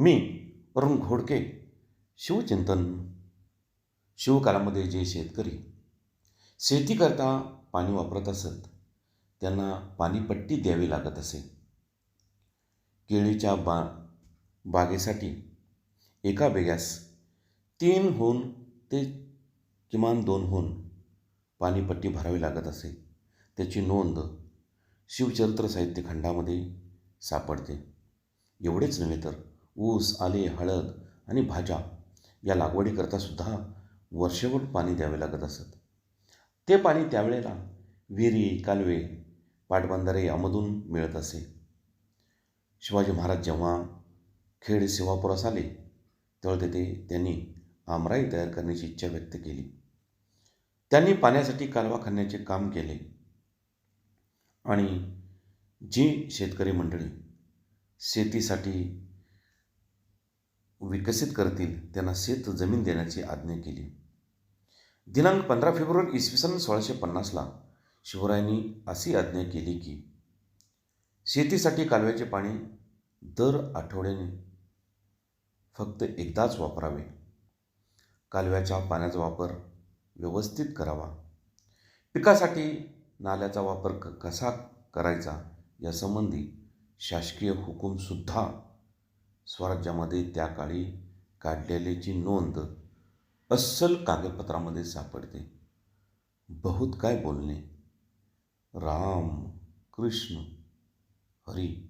मी वरुण घोडके शिवचिंतन. शिवकालामध्ये जे शेतकरी शेतीकरता पाणी वापरत असत त्यांना पाणीपट्टी द्यावी लागत असे. केळीच्या बा बागेसाठी एका बेग्यास तीन होऊन ते किमान दोन होऊन पाणीपट्टी भरावी लागत असे. त्याची नोंद शिवचरित्र साहित्य खंडामध्ये सापडते. एवढेच नव्हे तर ऊस आले हळद आणि भाज्या या लागवडीकरता सुद्धा वर्षभर पाणी द्यावे लागत असत. ते पाणी त्यावेळेला विहिरी कालवे पाटबंधारे यामधून मिळत असे. शिवाजी महाराज जेव्हा खेड सेवापुरास आले तेव्हा तेथे त्यांनी आमराई तयार करण्याची इच्छा व्यक्त केली. त्यांनी पाण्यासाठी कालवा खणण्याचे काम केले. आणि जी शेतकरी मंडळी शेतीसाठी विकसित करतील त्यांना शेत जमीन देण्याची आज्ञा केली. दिनांक पंधरा फेब्रुवारी इसवी सन सोळाशे पन्नासला शिवरायांनी अशी आज्ञा केली की शेतीसाठी कालव्याचे पाणी दर आठवड्याने फक्त एकदाच वापरावे. कालव्याच्या पाण्याचा वापर व्यवस्थित करावा. पिकासाठी नाल्याचा वापर क कसा करायचा यासंबंधी शासकीय हुकूमसुद्धा स्वराज्यामध्ये त्या काळी काढलेल्याची नोंद अस्सल कागदपत्रामध्ये सापडते. बहुत काय बोलणे? राम कृष्ण हरी.